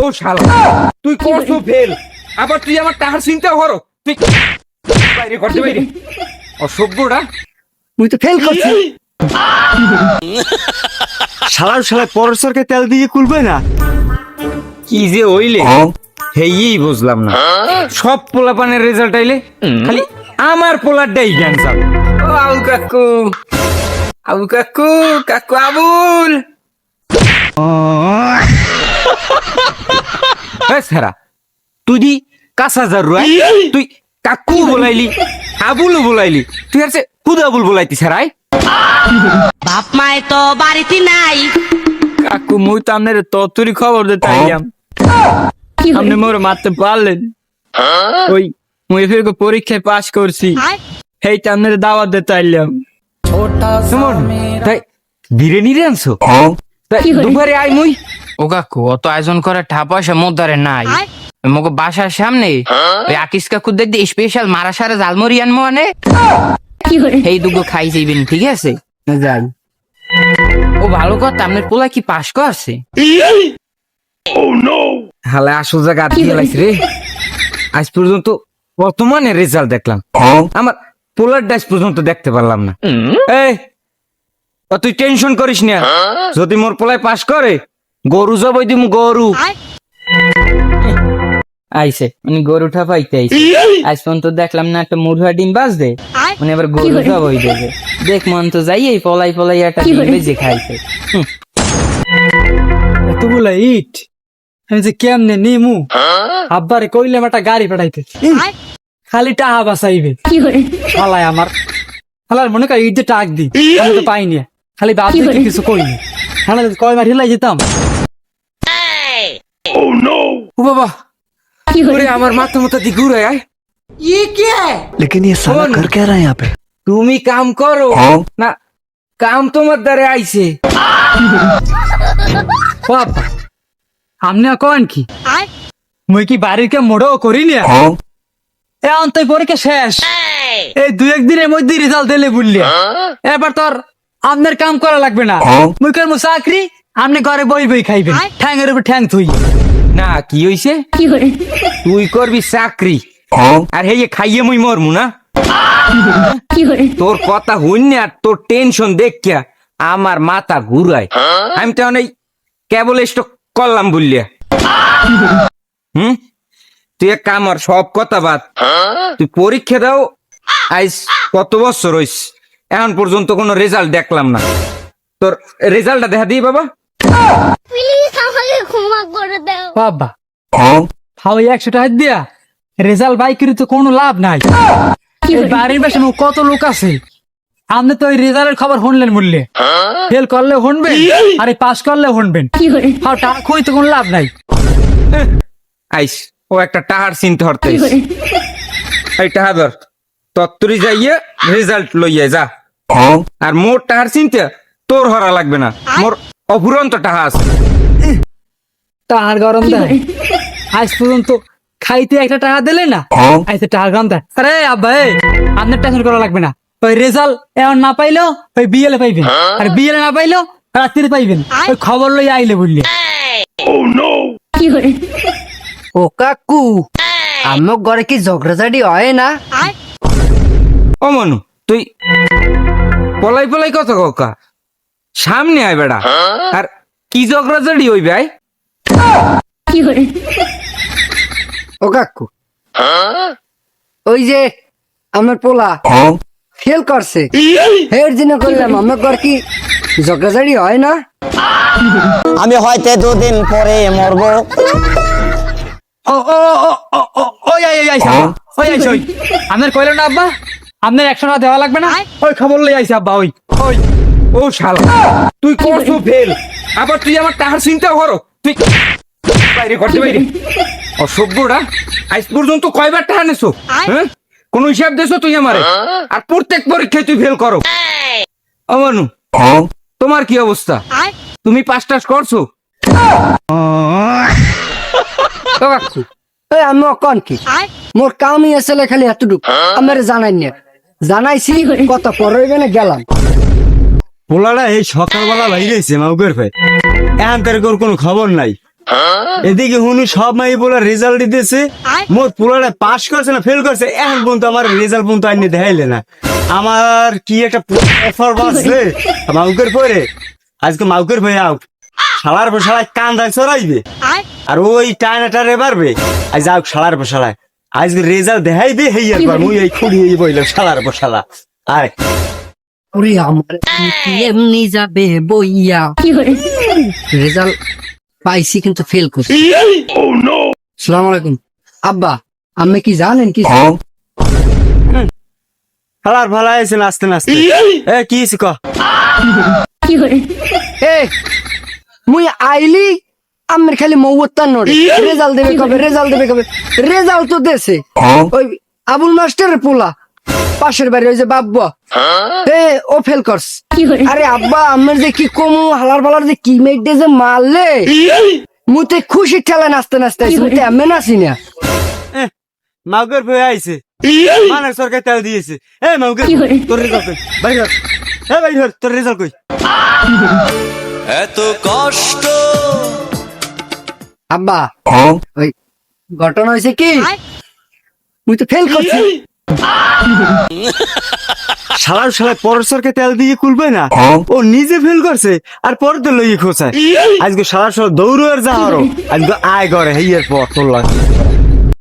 ও শালা তুই করছ ফেল আবার তুই আমার টাকার চিন্তা করো। তুই বাইরে করতে বাইরে। অসভ্যটা মুই তো ফেল করছি। শালার শালা পরসরকে তেল দিয়ে কুলবে না? কি যে হইলে? হেই বুঝলাম না। সব পোলাপানের রেজাল্ট আইলে খালি আমার পোলারটাই ক্যান্সার ও আবু কাকু আবু কাকু কাকু আবুল। সারা তুই দি কাঁচা জারু তুই কাকু বলাইলি আবুলও বলাইলি তুই আর সে খুদ আবুল বলাইতি সারাই। বাপ মায় তো বাড়িতে নাই। কাকু মুই তো আপনার তত্তরি খবর দিতে আইলাম আপনি মোর মারতে পারলেন। ওই মুই ফের পরীক্ষায় পাশ করছি। সেইটা আপনার দাওয়াত দিতে আইলাম কেমন তাই বিরিয়ানি রে আনছো? তাই দুপুরে আই মুই। ও কাকু অত আয়োজন করে ঠা পয়সা মোদ্দারে নাই। মগো বাসার সামনে ওই আকিস কাকু দেখতে স্পেশাল মারা সারা জালমুড়ি আনব মানে এই দুগো খাই যাইবেন ঠিক আছে? যাই ও ভালো কথা আপনার পোলা কি পাশ করছে হালে আসল জায়গা দিয়ে লাইছে রে। আজ পর্যন্ত বর্তমানে রেজাল্ট দেখলাম। আমার পোলার ডাইস পর্যন্ত দেখতে পারলাম না। এই তুই টেনশন করিস না। যদি মোর পোলায় পাস করে গরু জবাই দিম গরু। আইসে মানে গরুটা পাইতে আইসে আজ পর্যন্ত দেখলাম না একটা মুরগা ডিম বাজ দে মানে আবার গরু জবাই দেবে। দেখ মন তো যাই এই পলাই পলাই একটা ডিম বেজে খাইছে। এতগুলা ইট আমি যে কেমনে নিমু? আব্বারে কইলাম একটা গাড়ি পাঠাইতে। খালি টাহা বাসাইবে শালায় আমার। শালার মনে কর ইট দিয়ে টাক দি। আমি তো পাইনি। খালি বাদ দিয়ে কিছু কইনি হ্যাঁ কয় মার হিলাই যেতাম ও বাবা ওরে আমার মাথা মাথা দি ঘুরে আয় लेकिन ये साला कौन? कर क्या रहा है यहाँ पे তুমি কাম করো না কাম তোমার দ্বারে আইছে বাবা আমনে কন কি মুই কি বাড়ির কে মোড়ও করি না এ অন্তই পরীক্ষা শেষ এই দুই একদিনের মধ্যে রেজাল্ট দিলে বললি এবার তোর আপনার কাম করা লাগবে না। মুই করব চাকরি আপনি ঘরে বই বই খাইবেন। ঠ্যাংয়ের উপর ঠ্যাং থুই। না কি হইছে? তুই করবি চাকরি। আর হে খাইয়ে মুই মরমু না? তোর কথা হইন না আর তোর টেনশন দেখিয়া আমার মাথা ঘুরায়। আমি তো অনেক কেবল এসব করলাম বললিয়া হুম? তুই এক কামর সব কথা বাদ। তুই পরীক্ষা দাও আইস কত বছর হইস এখন পর্যন্ত কোনো রেজাল্ট দেখলাম না। তোর রেজাল্টটা দেখা দিই বাবা। প্লিজ আমাকে ক্ষমা করে দাও। বাবা। হাও একশো টাকা দিয়া। রেজাল্ট বাই করে তো কোনো লাভ নাই। বাড়ির পাশে কত লোক আছে? আপনি তো ওই রেজাল্টের খবর শুনলেন বললে। ফেল করলে শুনবেন আর পাস করলে শুনবেন। হাও টাকা খুঁই তো কোনো লাভ নাই। আইস ও একটা টাহার চিনতে হরতে আইস। এই টাহা ধর। তত্তরি যাইয়ে রেজাল্ট লইয়ে যা। আর মোর টাহার চিনতে তোর হরা লাগবে না। মোর অফুরন্ত টাহা আছে। টাকার গরম দেয়। আজ পর্যন্ত খাইতে একটা টাকা দিলে না? আইতে টাকার গরম দেয়। আরে আব্বা এই আপনার টেনশন করা লাগবে না। ওই রেজাল্ট এমন না পাইলো ওই বিয়েলে পাইবেন। আর বিয়েলে না পাইলো রাত্রিরে পাইবেন। ওই খবর লই আইলে বললি। ও কাকু আমার ঘরে কি ঝগড়াঝাড়ি হয় না? ও মনু তুই পলাই পলাই কত কাকা সামনে আয় বেড়া আর কি জগরাজড়ি হই ভাই ও কাকু ওই যে আমার পোলা ফেল করছে এর জন্য করলাম আমার ঘর কি ঝগড়াঝাড়ি হয় না আমি হয়তো দুদিন পরে মরবো ও ও ও ও ও ওই আই ওই আপনার না আব্বা আপনার একশো টাকা দেওয়া লাগবে না? ওই খবর লই আইসা আব্বা ওই। ওই। ও শালা। তুই করছ ফেল আবার তুই আমার টাহার চিন্তা করো। তুই বাইরে করতে বাইরে। অসভ্যটা আজ পর্যন্ত কয়বার টাহা নেছো? হ্যাঁ? কোন হিসাব দেছো তুই আমারে? আর প্রত্যেক পরীক্ষায় তুই ফেল করো। আমানু তোমার কি অবস্থা? তুমি পাস টাস করছ? ও এই আমি কন কি? মোর কামই আসলে খালি এতটুকু। আমার জানাই না। জানাইছি, কত পরে না গেলাম। পোলাটা এই সকালবেলা বাইরেছে মাউকের ফে। এখন তার কোনো খবর নাই। এদিকে হুনু সব মাই বলে রেজাল্ট দিতেছে। মোর পুরাটা পাস করছে না ফেল করছে, এখন পর্যন্ত আমার রেজাল্ট পর্যন্ত আইনি দেখাইলে না। আমার কি একটা পারফরমেন্স রে, মাউকের পরে। আজকে মাউকের ভাই আউট শালার বসালায় কান্দায় চড়াইবে আর ওই টানা টানে পারবে আজ যাও শালার বসালায়। আজকে রেজাল্ট দেখাইবে হেই একবার মুই এই খুঁড়ি এই বইলাম শালার বসালা। আয়। ওরে আমার এমনি যাবে বইয়া? রেজাল্ট পাইছি কিন্তু ফেল করছি। সালাম আলাইকুম। আব্বা আমি কি জানেন কি? শালার ভালো আছেন আস্তে নাস্তে এ কি হইছে ক? এ মুই আইলি আমের খালি মৌত্তার নড়ে। রেজাল্ট দেবে কবে? রেজাল্ট দেবে কবে? রেজাল্ট তো দেছে। ওই আবুল মাস্টারের পোলা পাশের বাড়ি ওই যে বাব্বা এ ও ফেল করস আরে আব্বা আমার যে কি কমু হালার ফালার যে কি মেঘ যে মারলে? মুতে খুশি ঠেলা নাচতে নাচতে মুতে এমন নাচি না। মাউকের ভয়ে আইছে। মানের সরকার তেল দিয়েছে। এ মাউকের তোর রেজাল্ট কই? বাইর হ। এ বাইর তোর রেজাল্ট কই? আব্বা। ওই ঘটনা হয়েছে কি? তুই তো ফেল করছি। সারা পরের সরকার তেল দিয়ে কুলবে না? ও নিজে ফেল করছে আর পরে তো লইয়ে খোঁচায়। আজকে সারা সারা দৌড়ের যাওয়ারও আজকে আয় করে হেইয়ের পর তোর